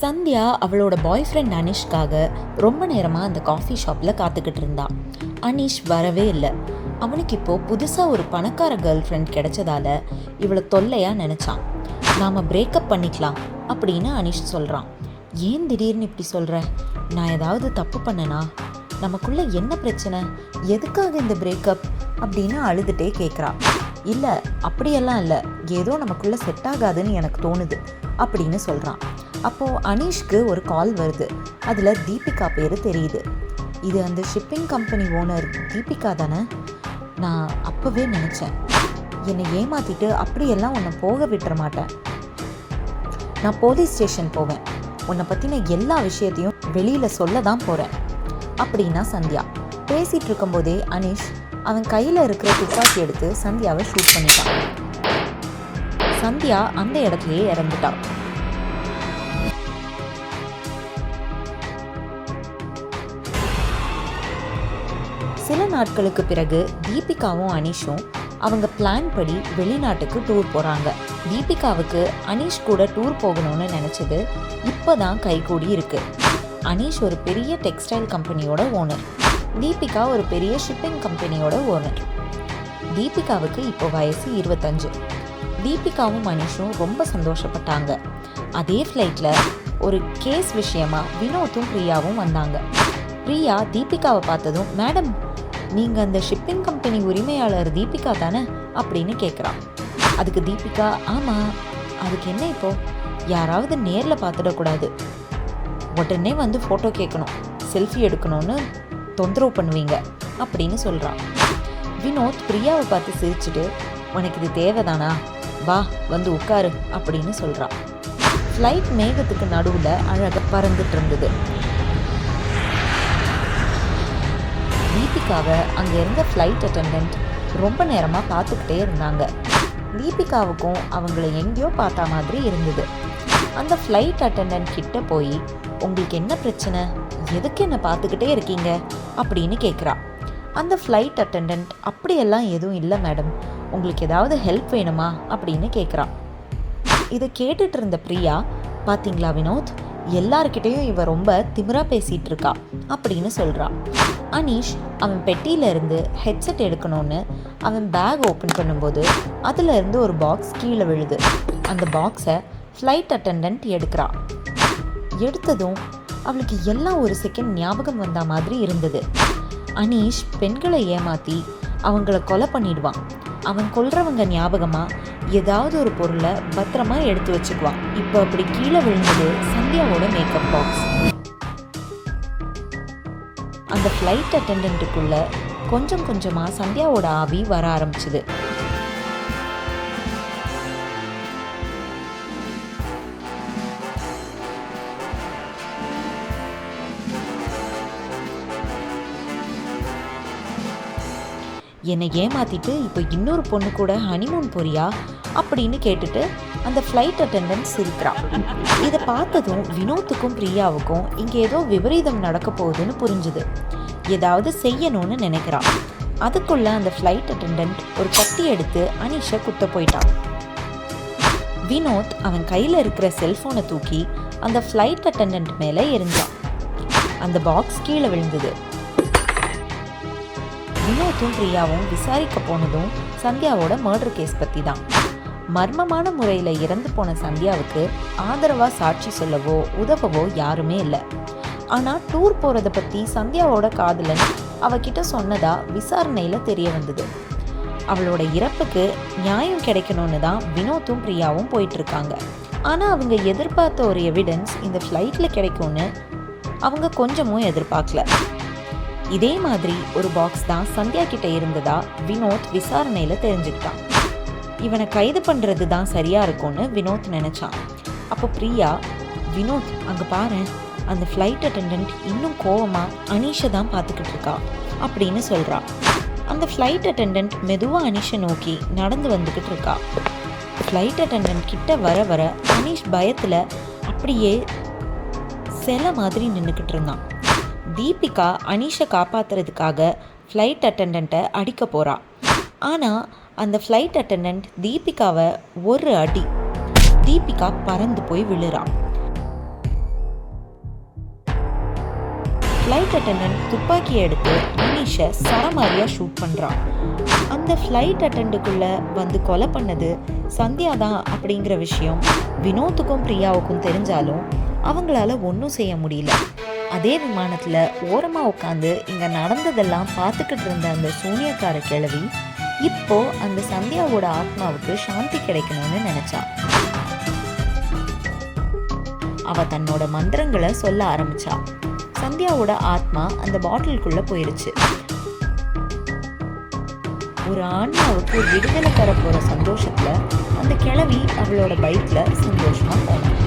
சந்தியா அவளோட பாய் ஃப்ரெண்ட் அனிஷ்காக ரொம்ப நேரமாக அந்த காஃபி ஷாப்பில் காத்துக்கிட்டு இருந்தான் அனிஷ் வரவே இல்லை. அவனுக்கு இப்போது புதுசாக ஒரு பணக்கார கேர்ள் ஃப்ரெண்ட் கிடைச்சதால இவளை தொல்லையாக நினச்சான் நாம் பிரேக்கப் பண்ணிக்கலாம் அப்படின்னு அனிஷ் சொல்கிறான் ஏன் திடீர்னு இப்படி சொல்கிற நான் ஏதாவது தப்பு பண்ணனா? நமக்குள்ளே என்ன பிரச்சனை? எதுக்காக இந்த பிரேக்கப் அப்படின்னு அழுதுகிட்டே கேட்குறா இல்லை அப்படியெல்லாம் இல்லை. ஏதோ நமக்குள்ளே செட் ஆகாதுன்னு எனக்கு தோணுது அப்படின்னு சொல்கிறான் அப்போது அனீஷ்க்கு ஒரு கால் வருது. அதில் தீபிகா பேர் தெரியுது. இது அந்த ஷிப்பிங் கம்பெனி ஓனர் தீபிகா தானே? நான் அப்போவே நினச்சேன். என்னை ஏமாற்றிட்டு அப்படியெல்லாம் உன்னை போக விட்டுற மாட்டேன். நான் போலீஸ் ஸ்டேஷன் போவேன். உன்னை பற்றின எல்லா விஷயத்தையும் வெளியில் சொல்ல தான் போகிறேன் அப்படின்னா சந்தியா. பேசிகிட்டு இருக்கும்போதே அனீஷ் அவன் கையில் இருக்கிற துப்பாக்கி எடுத்து சந்தியாவை ஷூட் பண்ணிட்டான். சந்தியா அந்த இடத்துலயே இறந்துட்டான் நாட்களுக்கு பிறகு தீபிகாவும் அனீஷும் அவங்க பிளான் படி வெளிநாட்டுக்கு டூர் போகிறாங்க தீபிகாவுக்கு அனீஷ் கூட டூர் போகணும்னு நினச்சது இப்போ தான் கைகூடி இருக்கு. அனீஷ் ஒரு பெரிய டெக்ஸ்டைல் கம்பெனியோட ஓனர் தீபிகா ஒரு பெரிய ஷிப்பிங் கம்பெனியோட ஓனர் தீபிகாவுக்கு இப்போ வயசு இருபத்தஞ்சு. தீபிகாவும் மனிஷும் ரொம்ப சந்தோஷப்பட்டாங்க. அதே ஃப்ளைட்டில் ஒரு கேஸ் விஷயமா வினோத்தும் பிரியாவும் வந்தாங்க. பிரியா தீபிகாவை பார்த்ததும் மேடம் நீங்கள் அந்த ஷிப்பிங் கம்பெனி உரிமையாளர் தீபிகா தானே அப்படின்னு கேட்குறான் அதுக்கு தீபிகா ஆமாம் அதுக்கு என்ன இப்போ? யாராவது நேரில் பார்த்துடக்கூடாது. உடனே வந்து ஃபோட்டோ கேட்கணும் செல்ஃபி எடுக்கணும்னு தொந்தரவு பண்ணுவீங்க அப்படின்னு சொல்கிறான் வினோத் பிரியாவை பார்த்து சிரிச்சுட்டு உனக்கு இது தேவைதானா? வா வந்து உட்காரு அப்படின்னு சொல்கிறான் ஃப்ளைட் மேகத்துக்கு நடுவில் அழகாக பறந்துட்டு இருந்தது. தீபிகாவை அங்கே இருந்த ஃப்ளைட் அட்டெண்டன்ட் ரொம்ப நேரமாக பார்த்துக்கிட்டே இருந்தாங்க. தீபிகாவுக்கும் அவங்கள எங்கேயோ பார்த்தா மாதிரி இருந்தது. அந்த ஃப்ளைட் அட்டெண்டன்ட் கிட்ட போய் உங்களுக்கு என்ன பிரச்சனை? எதுக்கு என்ன பார்த்துக்கிட்டே இருக்கீங்க? அப்படின்னு கேட்குறா அந்த ஃப்ளைட் அட்டெண்டன்ட் அப்படியெல்லாம் எதுவும் இல்லை மேடம் உங்களுக்கு ஏதாவது ஹெல்ப் வேணுமா? அப்படின்னு கேட்குறா இதை கேட்டுட்டு இருந்த பிரியா பார்த்தீங்களா வினோத்? எல்லார்கிட்டேயும் இவ ரொம்ப திமிரா பேசிகிட்டு இருக்கா அப்படின்னு சொல்கிறான் அனீஷ் அவன் பெட்டியிலேருந்து ஹெட்செட் எடுக்கணும்னு அவன் பேக் ஓப்பன் பண்ணும்போது அதுலேருந்து ஒரு பாக்ஸ் கீழே விழுது. அந்த பாக்ஸை ஃப்ளைட் அட்டெண்டன்ட் எடுக்கிறான் எடுத்ததும் அவளுக்கு எல்லாம் ஒரு செகண்ட் ஞாபகம் வந்த மாதிரி இருந்தது. அனீஷ் பெண்களை ஏமாற்றி அவங்கள கொலை பண்ணிடுவான். அவன் கொல்றவங்க ஞாபகமா? ஏதாவது ஒரு பொருளை பத்திரமா எடுத்து வச்சுக்குவான். இப்போ அப்படி கீழே விழுந்தது சந்தியாவோட மேக்கப் பாக்ஸ் அந்த ஃப்ளைட் அட்டெண்டன்ட்டுக்குள்ளே கொஞ்சம் கொஞ்சமாக சந்தியாவோட ஆவி வர ஆரம்பிச்சுது. என்னை ஏமாத்திட்டு இப்போ இன்னொரு பொண்ணு கூட ஹனிமூன் போறியா அப்படின்னு கேட்டுட்டு அந்த ஃப்ளைட் அட்டெண்டன்ஸ் சிரிக்கிறா இதை பார்த்ததும் வினோத்துக்கும் பிரியாவுக்கும் இங்கே ஏதோ விபரீதம் நடக்க போகுதுன்னு புரிஞ்சுது. ஏதாவது செய்யணும்னு நினைக்கிறான் அதுக்குள்ள அந்த ஃப்ளைட் அட்டெண்டன்ட் ஒரு கத்தி எடுத்து அனிஷை குத்த போயிட்டான் வினோத் அவன் கையில் இருக்கிற செல்ஃபோனை தூக்கி அந்த ஃப்ளைட் அட்டெண்டன்ட் மேலே எரிஞ்சான் அந்த பாக்ஸ் கீழே விழுந்தது. வினோத்தும் பிரியாவும் விசாரிக்க போனதும் சந்தியாவோட மர்டர் கேஸ் பற்றி தான் மர்மமான முறையில் இறந்து போன சந்தியாவுக்கு ஆதரவாக சாட்சி சொல்லவோ உதவவோ யாருமே இல்லை. ஆனால் டூர் போகிறத பற்றி சந்தியாவோட காதலன் அவகிட்ட சொன்னதா விசாரணையில் தெரிய வந்தது. அவளோட இறப்புக்கு நியாயம் கிடைக்கணும்னு தான் வினோத்தும் பிரியாவும் போயிட்டுருக்காங்க ஆனால் அவங்க எதிர்பார்த்த ஒரு எவிடன்ஸ் இந்த ஃப்ளைட்டில் கிடைக்கும்னு அவங்க கொஞ்சமும் எதிர்பார்க்கல. இதே மாதிரி ஒரு பாக்ஸ் தான் சந்தியா கிட்ட இருந்ததா வினோத் விசாரணையில தெரிஞ்சுக்கிட்டான். இவனை கைது பண்றது தான் சரியா இருக்கும்னு வினோத் நினைச்சான். அப்போ பிரியா வினோத் அங்க பாரு. அந்த ஃப்ளைட் அட்டெண்டன்ட் இன்னும் கோவமா அனீஷை தான் பார்த்துக்கிட்டு இருக்கா அப்படின்னு சொல்றா. அந்த ஃப்ளைட் அட்டெண்டன்ட் மெதுவாக அனீஷை நோக்கி நடந்து வந்துக்கிட்டு இருக்கா. ஃப்ளைட் அட்டெண்டன்ட் கிட்ட வர வர அனீஷ் பயத்தில் அப்படியே சில மாதிரி நின்றுக்கிட்டு இருந்தான். தீபிகா அனீஷை காப்பாத்துறதுக்காக ஃப்ளைட் அட்டெண்டண்ட்டை அடிக்க போகிறாள் ஆனால் அந்த ஃப்ளைட் அட்டண்டன்ட் தீபிகாவை ஒரு அடி. தீபிகா பறந்து போய் விழுறான் ஃப்ளைட் அட்டண்டன்ட் துப்பாக்கியை எடுத்து அனிஷை சரமாரியாக ஷூட் பண்ணுறான் அந்த ஃப்ளைட் அட்டண்டுக்குள்ளே வந்து கொலை பண்ணது சந்தியா தான் அப்படிங்கிற விஷயம் வினோத்துக்கும் பிரியாவுக்கும் தெரிஞ்சாலும் அவங்களால ஒன்றும் செய்ய முடியல. அதே விமானத்தில் ஓரமாக உட்காந்து இங்கே நடந்ததெல்லாம் பார்த்துக்கிட்டு இருந்த அந்த சூனியக்கார கிழவி இப்போ அந்த சந்தியாவோட ஆத்மாவுக்கு சாந்தி கிடைக்கணும்னு நினைச்சா. அவ தன்னோட மந்திரங்களை சொல்ல ஆரம்பிச்சா. சந்தியாவோட ஆத்மா அந்த பாட்டிலுக்குள்ள போயிருச்சு. ஒரு ஆன்மாவுக்கு விடுதலை தர போற சந்தோஷத்துல அந்த கிழவி அவளோட பைக்ல சந்தோஷமா போனான்